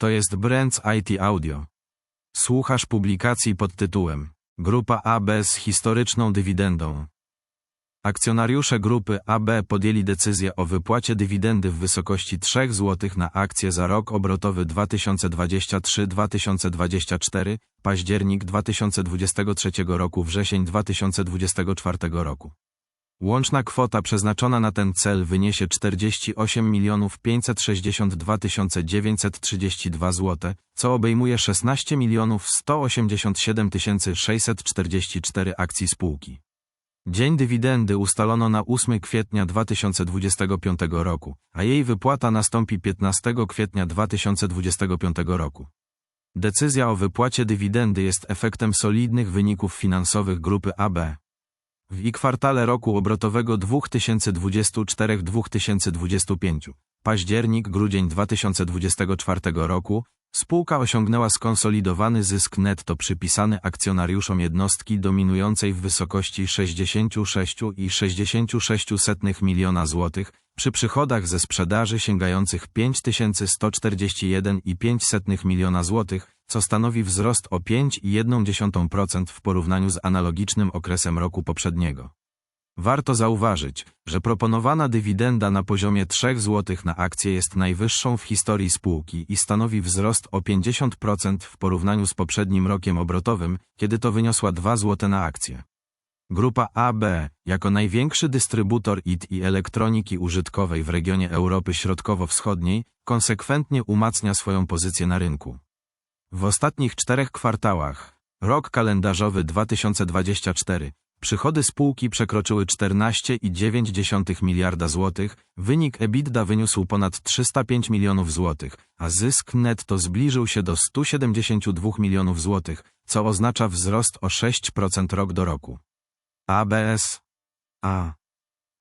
To jest Brands IT Audio. Słuchasz publikacji pod tytułem Grupa AB z historyczną dywidendą. Akcjonariusze grupy AB podjęli decyzję o wypłacie dywidendy w wysokości 3 zł na akcję za rok obrotowy 2023-2024, październik 2023 roku, wrzesień 2024 roku. Łączna kwota przeznaczona na ten cel wyniesie 48 562 932 zł, co obejmuje 16 187 644 akcji spółki. Dzień dywidendy ustalono na 8 kwietnia 2025 roku, a jej wypłata nastąpi 15 kwietnia 2025 roku. Decyzja o wypłacie dywidendy jest efektem solidnych wyników finansowych grupy AB. W i kwartale roku obrotowego 2024-2025, październik-grudzień 2024 roku, spółka osiągnęła skonsolidowany zysk netto przypisany akcjonariuszom jednostki dominującej w wysokości 66,66 miliona złotych, przy przychodach ze sprzedaży sięgających 5141,5 miliona złotych, co stanowi wzrost o 5,1% w porównaniu z analogicznym okresem roku poprzedniego. Warto zauważyć, że proponowana dywidenda na poziomie 3 zł na akcję jest najwyższą w historii spółki i stanowi wzrost o 50% w porównaniu z poprzednim rokiem obrotowym, kiedy to wyniosła 2 zł na akcję. Grupa AB, jako największy dystrybutor IT i elektroniki użytkowej w regionie Europy Środkowo-Wschodniej, konsekwentnie umacnia swoją pozycję na rynku. W ostatnich czterech kwartałach, rok kalendarzowy 2024, przychody spółki przekroczyły 14,9 miliarda złotych, wynik EBITDA wyniósł ponad 305 milionów złotych, a zysk netto zbliżył się do 172 milionów złotych, co oznacza wzrost o 6% rok do roku. ABS A.